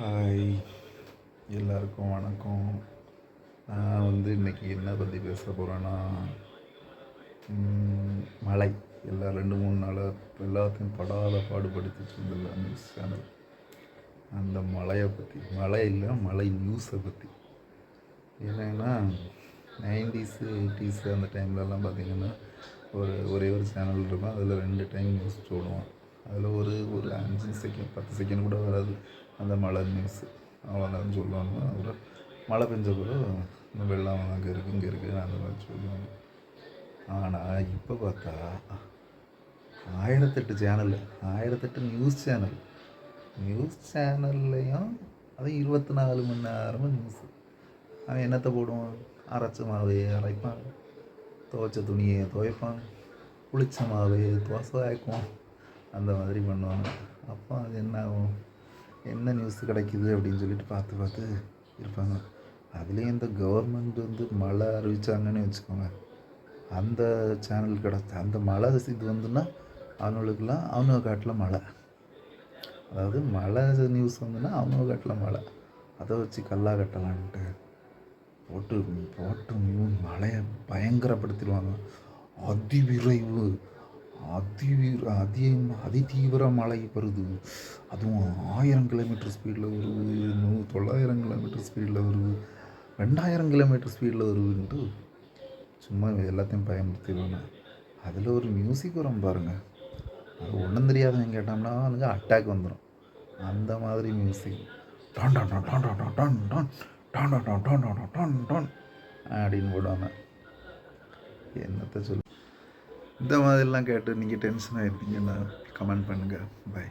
Hi எல்லாருக்கும் வணக்கம். நான் வந்து இன்னைக்கு என்ன பற்றி பேச போகிறேன்னா மழை. எல்லா ரெண்டு மூணு நாளாக எல்லாத்தையும் படாத பாடுபடுத்திட்டு இருந்ததில்ல நியூஸ் சேனல் அந்த மழையை பற்றி மழை இல்லை மழை நியூஸை பற்றி ஏன்னா நைன்டிஸு எயிட்டிஸு அந்த டைம்லலாம் பார்த்தீங்கன்னா ஒரு ஒரே ஒரு சேனல் இருக்கும். அதில் ரெண்டு டைம் நியூஸ் போடுவான். அதில் ஒரு ஒரு அஞ்சு செகண்ட் பத்து செகண்ட் கூட வராது. அந்த மழை நியூஸு அவ்வளோதான் சொல்லுவாங்க. அப்புறம் மழை பெஞ்ச கூட இந்த வெள்ளம் அங்கே இருக்குது இங்கே இருக்குது அந்த மாதிரி சொல்லுவாங்க. ஆனால் இப்போ பார்த்தா ஆயிரத்தெட்டு சேனல் ஆயிரத்தெட்டு நியூஸ் சேனல் நியூஸ் சேனல்லையும் அது இருபத்தி நாலு மணி நேரமும் நியூஸு அவன் என்னத்தை போடுவான்? அரைச்ச மாவே அரைப்பான். துவைச்ச துணியை துவைப்பான். புளிச்ச மாவே தோசை ஆக்குவான் அந்த மாதிரி பண்ணுவாங்க. அப்போ அது என்ன ஆகும் என்ன நியூஸ் கிடைக்குது அப்படின்னு சொல்லிட்டு பார்த்து பார்த்து இருப்பாங்க. அதுலேயும் இந்த கவர்மெண்ட் வந்து மழை அறிவிச்சாங்கன்னு வச்சுக்கோங்க. அந்த சேனல் கிடச்ச அந்த மழை இது வந்துன்னா அவனுங்களுக்குலாம் அவனுங்க காட்டில் மழை. அதாவது மழை நியூஸ் வந்துன்னா அவனுங்க காட்டில் மழை. அதை வச்சு கல்லா கட்டலான்ட்டு போட்டு போட்டு மழையை பயங்கரப்படுத்திடுவாங்க. அதிவிரைவு. அதிவீர அதி அதிதீவிர மழை வருது அதுவும் ஆயிரம் கிலோமீட்டர் ஸ்பீடில் வருது நூ தொள்ளாயிரம் கிலோமீட்டர் ஸ்பீடில் வருது ரெண்டாயிரம் கிலோமீட்டர் ஸ்பீடில் வருதுன்ட்டு சும்மா எல்லாத்தையும் பயன்படுத்திடுவாங்க அதில் ஒரு மியூசிக் வரும் பாருங்கள் அது ஒன்றும் தெரியாதவங்க கேட்டோம்னா வந்து அட்டாக் வந்துடும் அந்த மாதிரி மியூசிக் டான் டான் டான் டான் டான் டான் டான் டான் டான் டான் டான் டான் டான் டான் அப்படின்னு போடுவாங்க என்னத்தை சொல்ல இந்த மாதிரிலாம் கேட்டு நீங்கள் டென்ஷன் ஆகிருந்தீங்கன்னா கமெண்ட் பண்ணுங்கள் பை